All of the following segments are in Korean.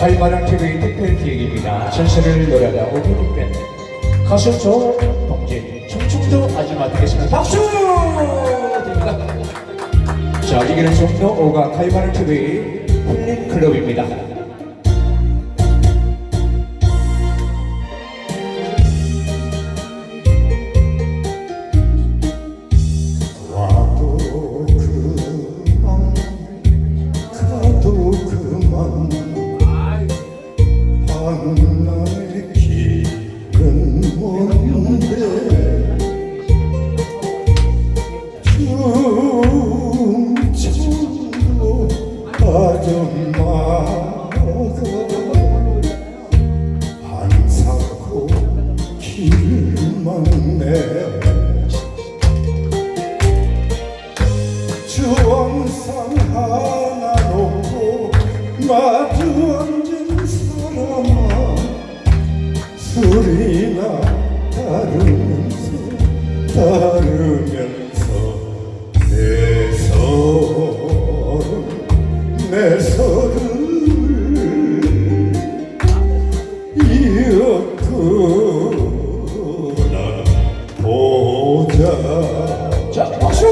갈바랑 TV 특별 기획입니다. 전설을 노래하다 오기국 밴드 가수 조동진 청충도 아줌마 되겠습니다. 박수 드립니다. 자, 여기는 종로 5가 갈바랑 TV 힐링 클럽입니다. 와도 그만 가도 그만 춤추고 아줌마가 한사코 길만 내 주황상 하나 놓고 마주 앉은 사람아 술이나 따르면 자 자, 박수!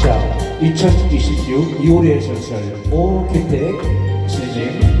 자, 2026 2월의 전설 오기택 진행